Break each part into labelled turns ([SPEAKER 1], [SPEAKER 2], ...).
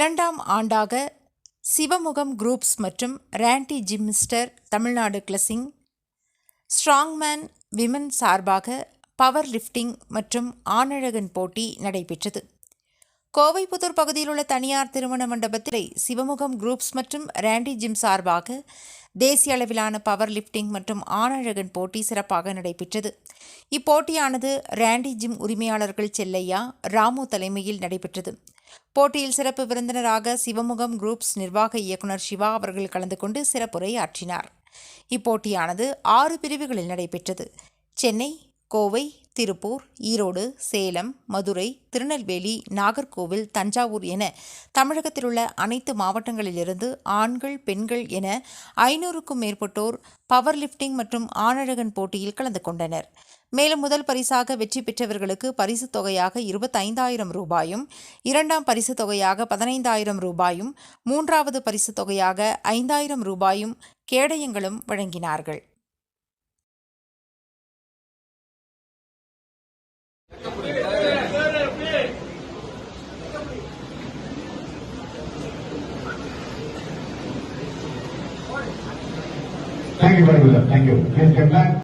[SPEAKER 1] இரண்டாம் ஆண்டாக சிவமுகம் குரூப்ஸ் மற்றும் ரேண்டி ஜிம்மிஸ்டர் தமிழ்நாடு கிளசிங் ஸ்ட்ராங்மேன் விமன் சார்பாக பவர் லிஃப்டிங் மற்றும் ஆணழகன் போட்டி நடைபெற்றது. கோவைப்புத்தூர் பகுதியில் உள்ள தனியார் திருமண மண்டபத்தில் சிவமுகம் குரூப்ஸ் மற்றும் ரேண்டி ஜிம் சார்பாக தேசிய அளவிலான பவர் லிஃப்டிங் மற்றும் ஆணழகன் போட்டி சிறப்பாக நடைபெற்றது. இப்போட்டியானது ரேண்டி ஜிம் உரிமையாளர்கள் செல்லையா ராமு தலைமையில் நடைபெற்றது. போட்டியில் சிறப்பு விருந்தினராக சிவமுகம் குரூப்ஸ் நிர்வாக இயக்குனர் சிவா அவர்கள் கலந்து கொண்டு சிறப்புரை ஆற்றினார் இப்போட்டியானது ஆறு பிரிவுகளில் நடைபெற்றது. சென்னை கோவை திருப்பூர் ஈரோடு சேலம் மதுரை திருநெல்வேலி நாகர்கோவில் தஞ்சாவூர் என தமிழகத்தில் உள்ள அனைத்து மாவட்டங்களிலிருந்து ஆண்கள் பெண்கள் என ஐநூறுக்கும் மேற்பட்டோர் பவர் லிஃப்டிங் மற்றும் ஆணழகன் போட்டியில் கலந்து கொண்டனர். மேலும் முதல் பரிசாக வெற்றி பெற்றவர்களுக்கு பரிசுத் தொகையாக இருபத்தைந்தாயிரம் ரூபாயும் இரண்டாம் பரிசுத் தொகையாக பதினைந்தாயிரம் ரூபாயும் மூன்றாவது பரிசுத் தொகையாக ஐந்தாயிரம் ரூபாயும் கேடயங்களும் வழங்கினார்கள்.
[SPEAKER 2] Thank you very much. Thank you. Please come back.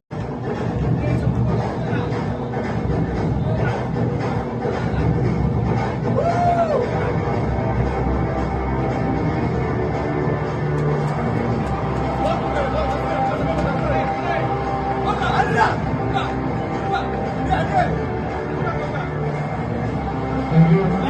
[SPEAKER 2] Thank you.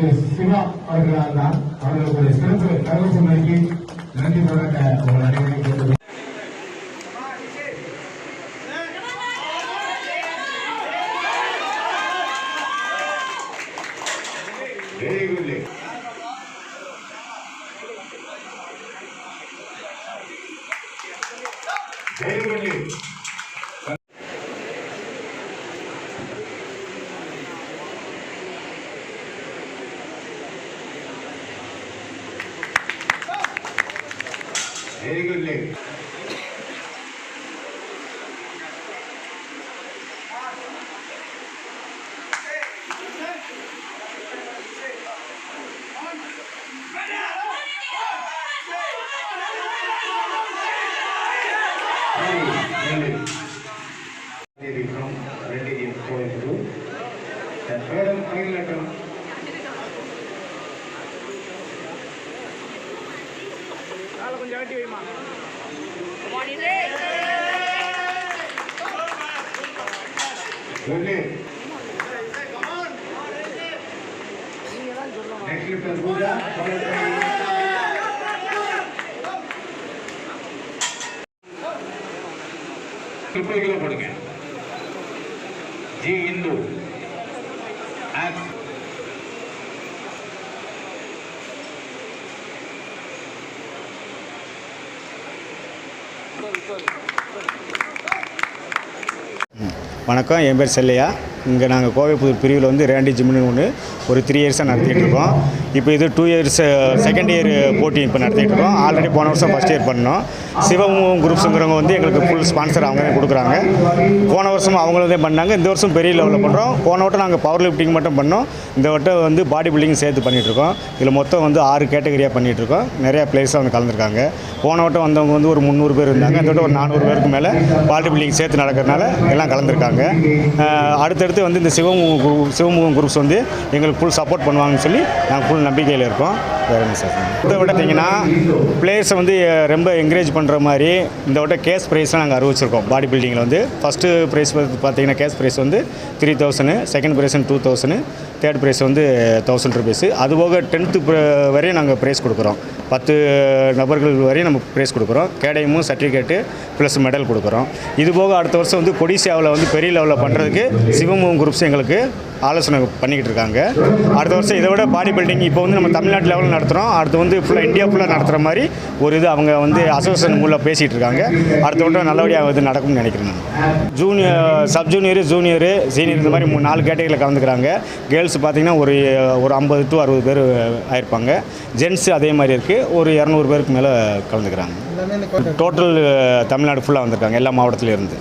[SPEAKER 2] திரு சிவா அவர்களால் தான் அவர்களுடைய சிறப்பு கரகோஷம் நல்கி நன்றி பாராட்ட உங்கள் அனைவரையும் கேட்டுக்கொள்கிறேன். Very Very good lady They become ready employees too. And final letter Good leg. Next lift is Buddha, followed by முப்பது கிலோ போடுங்க ஜி இந்து ஆக்ஸ்
[SPEAKER 3] வணக்கம் என் பேர் செல்லையா. இங்கே நாங்கள் கோவைப்புதூர் பிரிவில் வந்து ரேண்டி ஜிம்னு ஒன்று ஒரு த்ரீ இயர்ஸாக நடத்திட்டு இருக்கோம். இப்போ இது டூ இயர்ஸ் செகண்ட் இயர் போட்டி இப்போ நடத்திட்டு இருக்கோம். ஆல்ரெடி போன வருஷம் ஃபஸ்ட் இயர் பண்ணோம். சிவமும் குரூப்ஸுங்கிறவங்க வந்து எங்களுக்கு ஃபுல் ஸ்பான்சர் அவங்க தான் கொடுக்குறாங்க. போன வருஷம் அவங்களும் தான் பண்ணாங்க. இந்த வருஷம் பெரிய லெவலில் பண்ணுறோம் போன வட்டம் நாங்கள் பவர் லிஃப்டிங் மட்டும் பண்ணோம். இந்த வட்டம் வந்து பாடி பில்டிங் சேர்த்து பண்ணிகிட்ருக்கோம் இதில் மொத்தம் வந்து ஆறு கேட்டகரியாக பண்ணிகிட்டு இருக்கோம். நிறையா பிளேஸாக வந்து கலந்துருக்காங்க. போன வட்டம் வந்தவங்க வந்து ஒரு முந்நூறு பேர் இருந்தாங்க. இந்த வட்டம் ஒரு நானூறு பேருக்கு மேலே பாடி பில்டிங் சேர்த்து நடக்கிறதுனால எல்லாம் கலந்துருக்காங்க. அடுத்த அடுத்து வந்து இந்த சிவமுகம் சிவமுகம் குரூப்ஸ் வந்து எங்களுக்கு ஃபுல் சப்போர்ட் பண்ணுவாங்கன்னு சொல்லி நாங்கள் ஃபுல் நம்பிக்கையில் இருக்கோம். வேறு என்ன சார் இதை விட்டீங்கன்னா பார்த்தீங்கன்னா பிளேயர்ஸை வந்து ரொம்ப என்கரேஜ் பண்ணுற மாதிரி இந்த விட கேஸ் ப்ரைஸ்லாம் நாங்கள் அறிவிச்சிருக்கோம். பாடி பில்டிங்கில் வந்து. ஃபஸ்ட்டு ப்ரைஸ் பார்த்தீங்கன்னா கேஸ் ப்ரைஸ் வந்து three thousand second prize two thousand third prize வந்து தௌசண்ட் ருபீஸு அதுபோக டென்த்து வரையும் நாங்கள் ப்ரைஸ் கொடுக்குறோம். பத்து நபர்கள் வரையும் நம்ம ப்ரைஸ் கொடுக்குறோம். கேடயமும் சர்டிஃபிகேட்டு ப்ளஸ் மெடல் கொடுக்குறோம். இது போக அடுத்த வருஷம் வந்து கொடிசியாவில் வந்து பெரிய லெவலில் பண்ணுறதுக்கு சிவமுகம் குரூப்ஸ் எங்களுக்கு ஆலோசனை பண்ணிக்கிட்டு இருக்காங்க. அடுத்த வருஷம் இதை விட பாடி பில்டிங் இப்போ வந்து நம்ம தமிழ்நாட்டு லெவலில் நடத்துகிறோம் அடுத்து வந்து ஃபுல்லாக இந்தியா ஃபுல்லாக நடத்துகிற மாதிரி ஒரு இது அவங்க வந்து அசோசியேஷன் மூலம் பேசிகிட்டு இருக்காங்க. அடுத்த வருடம் நல்லபடியாக இது நடக்கும்னு நினைக்கிறேன் நான். Junior sub junior junior senior இந்த மாதிரி மூணு நாலு கேட்டகரியில் கலந்துக்கிறாங்க. கேர்ள்ஸ் பார்த்தீங்கன்னா ஒரு ஒரு ஐம்பது டு அறுபது பேர் ஆயிருப்பாங்க. ஜென்ஸ் அதே மாதிரி இருக்குது ஒரு இரநூறு பேருக்கு மேலே கலந்துக்கிறாங்க. டோட்டல் தமிழ்நாடு ஃபுல்லாக வந்திருக்காங்க. எல்லா
[SPEAKER 4] மாவட்டத்துலேருந்து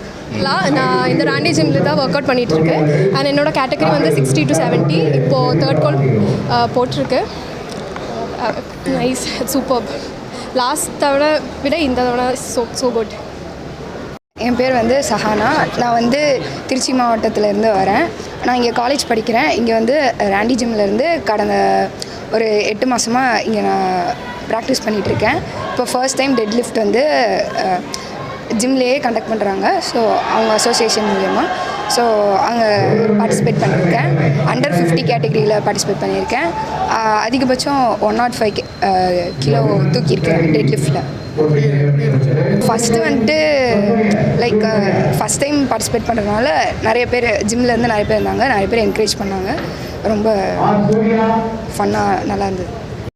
[SPEAKER 4] நான் இந்த ராண்டி ஜிம்மில் தான் ஒர்க் அவுட் பண்ணிட்டு இருக்கேன் அண்ட் என்னோட கேட்டகரி வந்து சிக்ஸ்டி டு செவன்ட்டி இப்போது தேர்ட் கால் போட்டிருக்கு. நைஸ் சூப்பர் லாஸ்ட் தவிர விட இந்த தவிர சோ சோ குட்
[SPEAKER 5] என் பேர் வந்து சஹானா. நான் வந்து திருச்சி மாவட்டத்திலேருந்து வரேன். நான் இங்கே காலேஜ் படிக்கிறேன். இங்கே வந்து ராண்டி ஜிம்லேருந்து கடந்த ஒரு எட்டு மாதமாக இங்கே நான் ப்ராக்டிஸ் பண்ணிகிட்ருக்கேன் இப்போ ஃபர்ஸ்ட் டைம் டெட் லிஃப்ட் வந்து ஜிம்லேயே கண்டக்ட் பண்ணுறாங்க ஸோ அவங்க அசோசியேஷன் மூலயமா. ஸோ அங்கே பார்ட்டிசிபேட் பண்ணியிருக்கேன். அண்டர் ஃபிஃப்டி கேட்டகரியில் பார்ட்டிசிபேட் பண்ணியிருக்கேன். அதிகபட்சம் ஒன் நாட் ஃபைவ் கிலோ தூக்கியிருக்கேன் டெட் லிஃப்ட்டில் ஃபஸ்ட்டு வந்துட்டு லைக் ஃபஸ்ட் டைம் பார்ட்டிசிபேட் பண்ணுறதுனால நிறைய பேர் ஜிம்மில் இருந்து நிறைய பேர் இருந்தாங்க நிறைய பேர் என்கரேஜ் பண்ணாங்க. ரொம்ப ஃபன்னாக நல்லா இருந்தது.